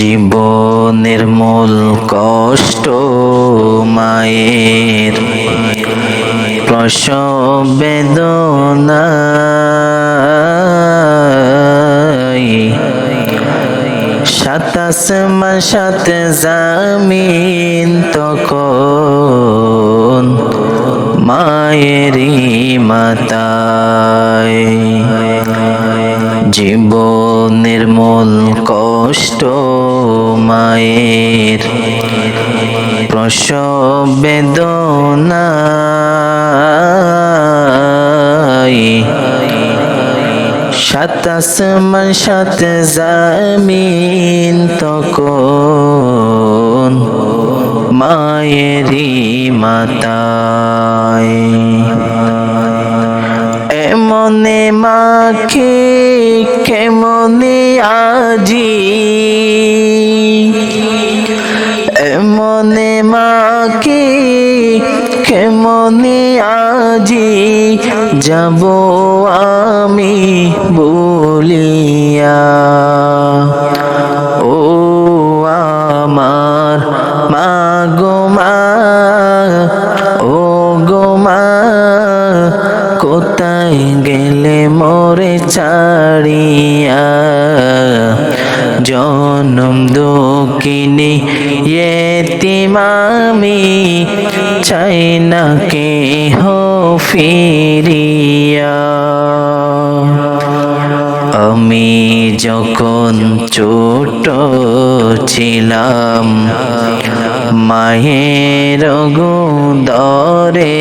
জীবনের মূল কষ্ট মায়ের প্রসব বেদনায় সাতাশ মাসাত জামিন তখন মায়েরই মাতায়। জীবনের মূল কষ্ট মায়ের প্রসব বেদনায় সাতাশ মাসাত জামিন তখন মায়েরই মাতায়। এমনে মাখে কেমনে আজি? এমনে মাকে কেমনে আজি? যাব আমি বলিয়া ও ছাড়িয়া জনম দুঃখিনী এতিমামি চাই না কে হো ফিরিয়া। আমি যখন ছোট ছিলাম, মায়ের দরে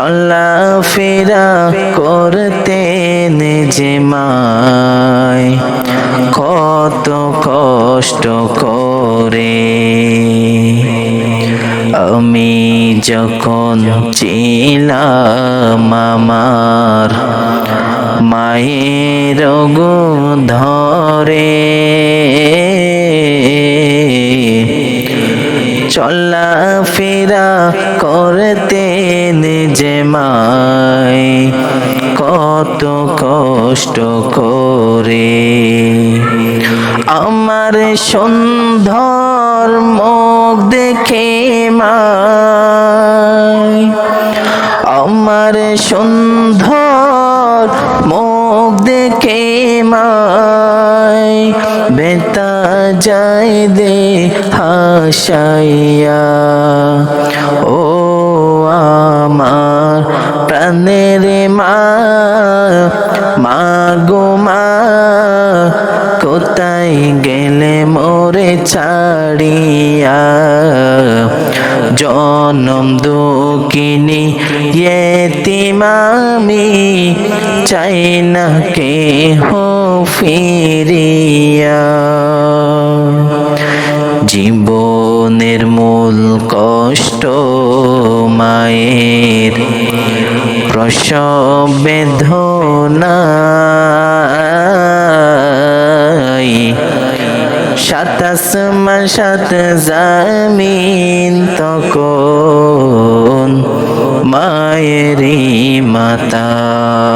চলা ফেরা করতেন যে মায়। কত কষ্ট করে আমি যখন ছিলাম আমার মায়ের গো ধরে চলা যে মায় কত কষ্ট করে। আমার সুন্দর মুখ দেখে মায় আমার সুন্দর মুখ দেখে মায় বেতা যায় দে হাসাইয়া। ও কোথায় গেলে মোরে ছাড়িয়া? জনম দুঃখিনী এতিমামি চাই না কে হো ফিরিয়া। জীবনের মূল কষ্ট মায়ের, প্রসব বেদনায় সাতাশ মাসাত জামিন তখন মায়েরি মাতায়।